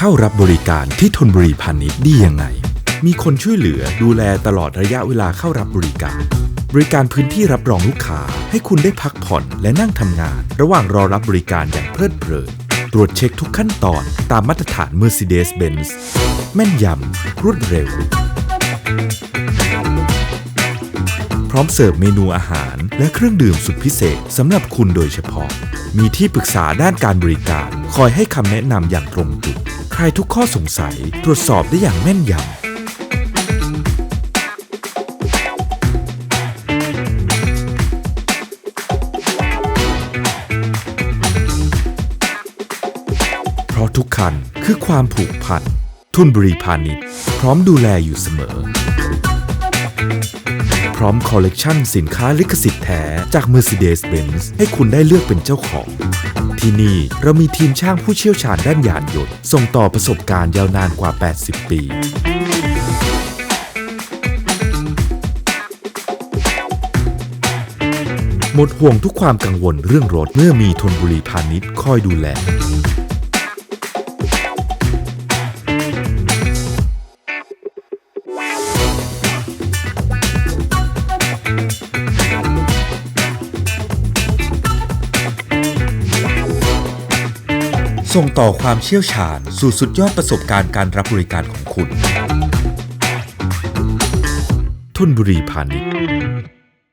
เข้ารับบริการที่ทนบุรีพาณิชย์ได้ยังไง มีคนช่วยเหลือดูแลตลอดระยะเวลาเข้ารับบริการ บริการพื้นที่รับรองลูกค้า ให้คุณได้พักผ่อนและนั่งทำงาน ระหว่างรอรับบริการอย่างเพลิดเพลินตรวจเช็คทุกขั้นตอนตามมาตรฐาน Mercedes-Benz แม่นยำ รวดเร็ว พร้อมเสิร์ฟเมนูอาหาร และเครื่องดื่มสุดพิเศษสำหรับคุณโดยเฉพาะ มีที่ปรึกษาด้านการบริการ คอยให้คำแนะนำอย่างตรงจุดใครทุกข้อสงสัย ตรวจสอบได้อย่างแม่นยำเพราะทุกคันคือความผูกพัน ทุนบรีพาณิชย์พร้อมดูแลอยู่เสมอ พร้อมคอลเลกชันสินค้าลิขสิทธิ์แท้จาก Mercedes-Benz ให้คุณได้เลือกเป็นเจ้าของ ที่นี่เรามีทีมช่างผู้เชี่ยวชาญด้านยานยนต์ส่งต่อประสบการณ์ยาวนานกว่า 80 ปีหมดห่วงทุกความกังวลเรื่องรถเมื่อมีทนบุรีพาณิชย์คอยดูแล ส่งต่อความเชี่ยวชาญสู่สุดยอดประสบการณ์การรับบริการของคุณ ทุนบุรีพาณิชย์